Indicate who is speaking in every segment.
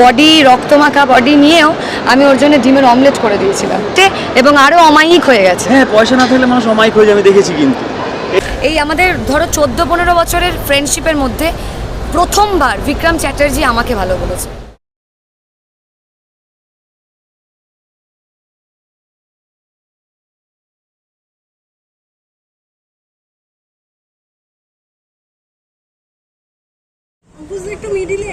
Speaker 1: Body রক্তমাখা body নিয়েও আমি ওর জন্য ডিমের অমলেট করে দিয়েছিলাম। এবং আরও অমায়িক হয়ে গেছে।
Speaker 2: হ্যাঁ পয়সা না থাকলে মানুষ অমায়িক হয়ে যাবে দেখেছি কিন্তু।
Speaker 1: এই আমাদের ধরো চোদ্দ পনেরো বছরের ফ্রেন্ডশিপের মধ্যে প্রথমবার বিক্রম চ্যাটার্জি আমাকে ভালো বলেছে।
Speaker 3: বুঝলে একটু মিডিলে।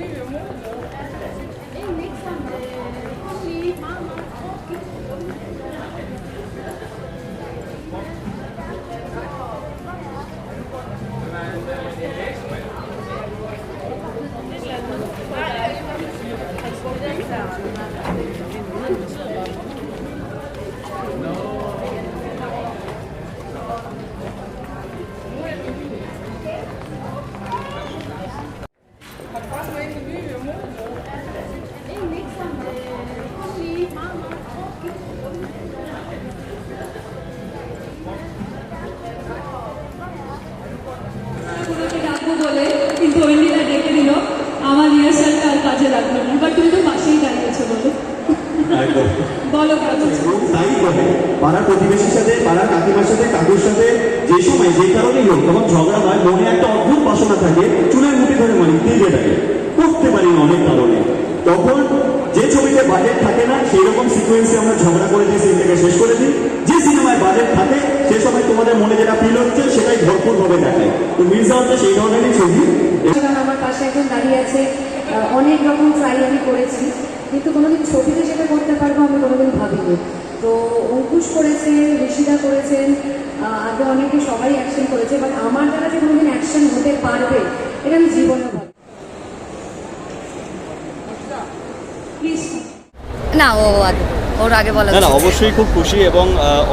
Speaker 4: তোমাকে ডাকবো বলে কিন্তু ঐন্দিরা ডেকে দিল আমার রিহার্সালটা আর কাজে লাগল না বাট তুমি তো পাশেই দাঁড়িয়েছো বলো
Speaker 5: একদম
Speaker 4: বলো কেমন
Speaker 5: এবং তাই বলে পাড়ার প্রতিবেশীর সাথে, পাড়ার কাকিমার সাথে, কাকুর সাথে, যে সময়, যে কারণেই হোক তখন ঝগড়া হয়, মনে একটা অদ্ভুত বাসনা থাকে, চুলের মুঠি ধরে মানে তেজে থাকে। করতে পারি না অনেক কারণে। তখন যে ছবিতে বাজেট থাকে না সেই রকম সিকোয়েন্সে আমরা ঝগড়া করে দিয়ে সিনটাকে শেষ করে দিই। যে সিনেমায় বাজেট থাকে, সে সময় তোমাদের মনে যেটা ফিল হচ্ছে, সেটাই ভরপুর ভাবে দেখায় তো মির্জা হচ্ছে সেই ধরনেরই ছবি।
Speaker 6: আমার পাশে একজন দাঁড়িয়ে আছে। অনেক রকম ট্রাই আমি করেছি, কিন্তু কোনোদিন ছবিতে যেটা করতে পারব আমি কোনোদিন ভাবিনি। তো অঙ্কুশ করেছে ঋষিদা করেছেন আগে অনেকে সবাই অ্যাকশন করেছে বাট আমার দ্বারা যে কোনোদিন অ্যাকশন হতে পারবে এটা আমি জীবনে
Speaker 1: না ও আগে ওর আগে বলা
Speaker 2: না অবশ্যই খুব খুশি এবং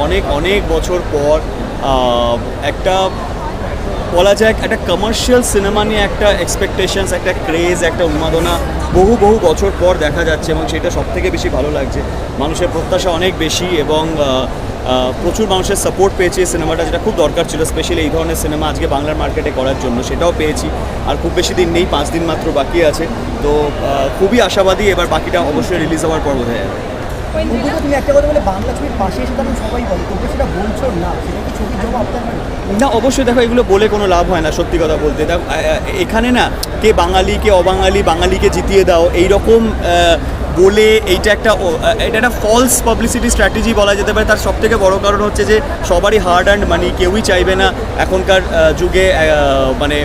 Speaker 2: অনেক অনেক বছর পর একটা বলা যায় একটা কমার্শিয়াল সিনেমা নিয়ে একটা এক্সপেকটেশনস একটা ক্রেজ একটা উন্মাদনা বহু বহু বছর পর দেখা যাচ্ছে এবং সেটা সব থেকে বেশি ভালো লাগছে। মানুষের প্রত্যাশা অনেক বেশি এবং প্রচুর মানুষের সাপোর্ট পেয়েছি সিনেমাটা যেটা খুব দরকার ছিল স্পেশালি এই ধরনের সিনেমা আজকে বাংলার মার্কেটে করার জন্য। সেটাও পেয়েছি। আর খুব বেশি দিন নেই, পাঁচ দিন মাত্র বাকি আছে। তো খুবই আশাবাদী, এবার বাকিটা অবশ্যই রিলিজ হওয়ার পর বোঝা যাবে
Speaker 7: তুমি একটা কথা বলে বাংলা ছবির পাশে এসে সবাই বলে। সেটা বলছো না সেটা কি ছবির জবাব আপনার
Speaker 2: না অবশ্যই দেখো এগুলো বলে কোনো লাভ হয় না সত্যি কথা বলতে। দেখো এখানে না কে বাঙালি কে অবাঙালি বাঙালিকে জিতিয়ে দাও এই রকম বলে এইটা একটা এটা একটা ফলস পাবলিসিটি স্ট্র্যাটেজি বলা যেতে পারে। তার সবথেকে বড় কারণ হচ্ছে যে সবারই হার্ড অ্যান্ড মানি কেউই চাইবে না এখনকার যুগে মানে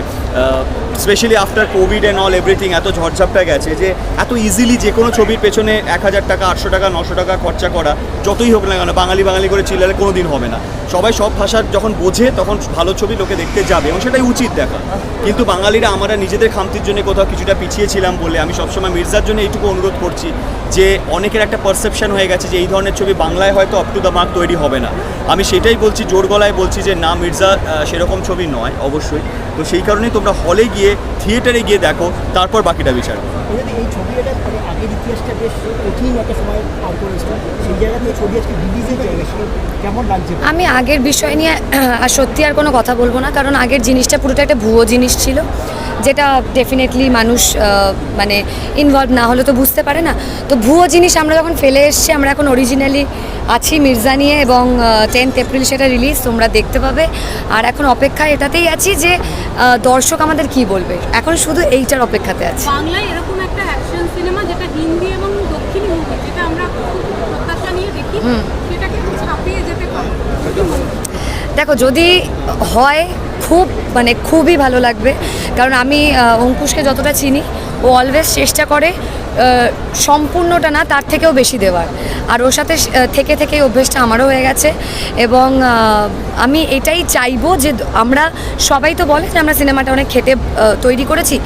Speaker 2: specially after COVID and all everything এত ঝড়ঝাপটা গেছে যে এত ইজিলি যে কোনো ছবির পেছনে এক হাজার টাকা, আটশো টাকা, নশো টাকা খরচা করা, যতই হোক না কেন, বাঙালি বাঙালি করে চিল্লালে কোনো দিন হবে না। সবাই সব ভাষার যখন বোঝে, তখন ভালো ছবি লোকে দেখতে যাবে এবং সেটাই উচিত দেখা। কিন্তু বাঙালিরা, আমরা নিজেদের খামতির জন্য কোথাও কিছুটা পিছিয়ে ছিলাম বলে আমি সবসময় মির্জার জন্য এইটুকু অনুরোধ করছি যে অনেকের একটা পারসেপশন হয়ে গেছে যে এই ধরনের ছবি বাংলায় হয়তো আপ টু দ্য মার্ক তৈরি হবে না। আমি সেটাই বলছি, জোর গলায় বলছি যে না, মির্জা সেরকম ছবি নয়, অবশ্যই। তো সেই কারণেই তোমরা হলে গিয়ে থিয়েটারে গিয়ে দেখো তারপর বাকিটা বিচার।
Speaker 7: এই ছবি এটা মানে আগের ইতিহাসটা বেশ কঠিন একটা সময় পার করেছিল। সেই জায়গা থেকে ছবি আজকে রিলিজের কেমন লাগছে?
Speaker 1: আমি আগের বিষয় নিয়ে আর সত্যি আর কোনো কথা বলব না কারণ আগের জিনিসটা পুরোটা একটা ভুয়ো জিনিস ছিল। যেটা ডেফিনেটলি মানুষ মানে ইনভলভ না হলে তো বুঝতে পারে না। তো ভুয়ো জিনিস আমরা যখন ফেলে এসছি আমরা এখন অরিজিনালি আছি মির্জা নিয়ে এবং টেন্থ এপ্রিল সেটা রিলিজ তোমরা দেখতে পাবে। আর এখন অপেক্ষা এটাতেই আছি যে দর্শক আমাদের কি বলবে? এখন শুধু এইটার অপেক্ষাতে আছি।
Speaker 3: বাংলায় এরকম একটা অ্যাকশন সিনেমা যেটা হিন্দি এবং দক্ষিণী মুভি যেটা আমরা প্রত্যাশা নিয়ে দেখি সেটাকে ছাপিয়ে যেতে পারি।
Speaker 1: দেখো যদি হয় খুব মানে খুবই ভালো লাগবে। কারণ আমি অঙ্কুশকে যতটা চিনি ও অলওয়েজ চেষ্টা করে সম্পূর্ণটা না তার থেকেও বেশি দেওয়ার। আর ওর সাথে থেকে থেকে অভ্যেসটা আমারও হয়ে গেছে এবং আমি এটাই চাইব যে আমরা সবাই তো বলে যে আমরা সিনেমাটা অনেক আহ, তৈরি করেছি।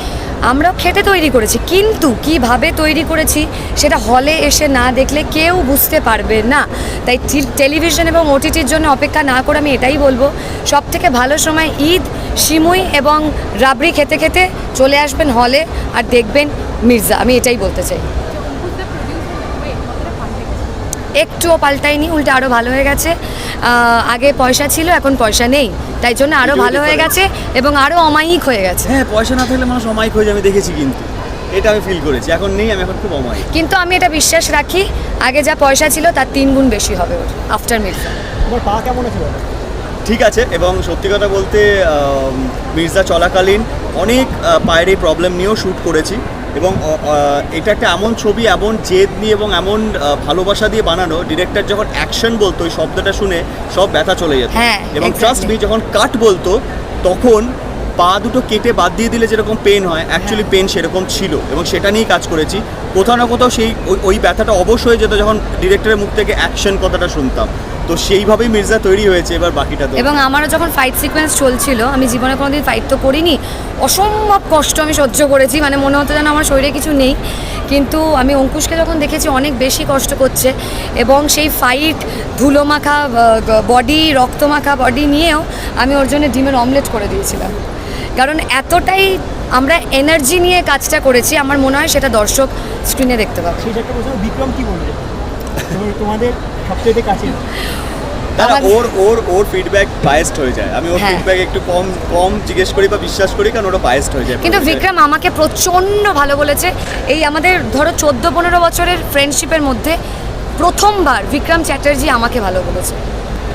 Speaker 1: আমরাও খেটে তৈরি করেছি কিন্তু কীভাবে তৈরি করেছি সেটা হলে এসে না দেখলে কেউ বুঝতে পারবে না। তাই টেলিভিশন এবং ওটিটির জন্য অপেক্ষা না করে আমি এটাই বলব সব থেকে ভালো সময় ঈদ সিমুই এবং রাবড়ি খেতে খেতে চলে আসবেন হলে আর দেখবেন মির্জা। আমি এটাই বলতে চাই। একটুও পাল্টায়নি উল্টে আরও ভালো হয়ে গেছে। আগে পয়সা ছিল এখন পয়সা নেই। তাই জন্য আরও ভালো হয়ে গেছে এবং আরও অমায়িক হয়ে গেছে।
Speaker 2: হ্যাঁ পয়সা না থাকলে মানুষ অমায়িক হয়ে যায় আমি দেখেছি কিন্তু। এটা আমি ফিল করেছি। এখন নেই আমি এখন খুব অমায়িক।
Speaker 1: কিন্তু আমি এটা বিশ্বাস রাখি আগে যা পয়সা ছিল তার তিন গুণ বেশি হবে ওর আফটার মির্জা।
Speaker 7: তোমার পা কেমন আছে?
Speaker 2: ঠিক আছে এবং সত্যি কথা বলতে মির্জা চলাকালীন অনেক পায়ের এই প্রবলেম নিয়েও শ্যুট করেছি। এবং এটা একটা এমন ছবি এমন জেদ নিয়ে এবং এমন ভালোবাসা দিয়ে বানানো ডিরেক্টর যখন অ্যাকশন বলতো ওই শব্দটা শুনে সব ব্যথা চলে যেত।
Speaker 1: হ্যাঁ,
Speaker 2: এবং ট্রাস্ট মি যখন কাট বলতো তখন পা দুটো কেটে বাদ দিয়ে দিলে যেরকম পেন হয় অ্যাকচুয়ালি পেন সেরকম ছিল। এবং সেটা নিয়েই কাজ করেছি। কোথাও না কোথাও সেই ওই- ওই ব্যথাটা অবশ্যই যেত যখন ডিরেক্টরের মুখ থেকে অ্যাকশন কথাটা শুনতাম। তো সেইভাবেই মির্জা তৈরি হয়েছে এবার বাকিটা তো
Speaker 1: এবং আমারও যখন ফাইট সিকোয়েন্স চলছিল আমি জীবনে কোনোদিন ফাইট তো করিনি। অসম্ভব কষ্ট আমি সহ্য করেছি মানে মনে হতো যেন আমার শরীরে কিছু নেই। কিন্তু আমি অঙ্কুশকে যখন দেখেছি অনেক বেশি কষ্ট করছে। এবং সেই ফাইট ধুলো মাখা বডি রক্ত মাখা বডি নিয়েও আমি ওর জন্য ডিমের অমলেট করে দিয়েছিলাম। কারণ এতটাই আমরা এনার্জি নিয়ে কাজটা করেছি আমার মনে হয় সেটা দর্শক স্ক্রিনে দেখতে পাবে।
Speaker 7: বিক্রম কি বলবে? তোমাদের সবচেয়ে কাছে।
Speaker 2: ওর ওর ওর ফিডব্যাক বায়াসড হয়ে যায়। আমি ওর। ফিডব্যাক একটু কম কম জিজ্ঞেস করি বা বিশ্বাস করি কারণ ওটা বায়াসড হয়ে যায়
Speaker 1: কিন্তু। বিক্রম আমাকে প্রচণ্ড ভালো বলেছে। এই আমাদের ধরো চোদ্দ পনেরো বছরের ফ্রেন্ডশিপের মধ্যে প্রথমবার বিক্রম চ্যাটার্জি আমাকে ভালো বলেছে।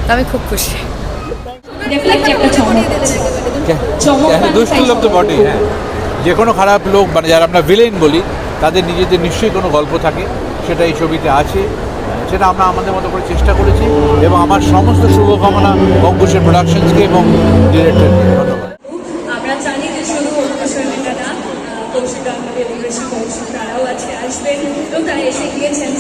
Speaker 1: তো আমি খুব খুশি।
Speaker 8: হ্যাঁ, দুষ্টু লোক তো বটেই হ্যাঁ। যে কোনো খারাপ লোক মানে যারা আমরা ভিলেন বলি তাদের নিজেদের নিশ্চয়ই কোনো গল্প থাকে। সেটা এই ছবিতে আছে। সেটা আমরা আমাদের মতো করে চেষ্টা করেছি এবং আমার সমস্ত শুভকামনা অঙ্কুশের প্রোডাকশনসকে এবং ডিরেক্টরকে ধন্যবাদ।
Speaker 4: আমরা শুধু আমাদের তারাও আছে, আসবেন এবং তারা এসে গিয়েছেন।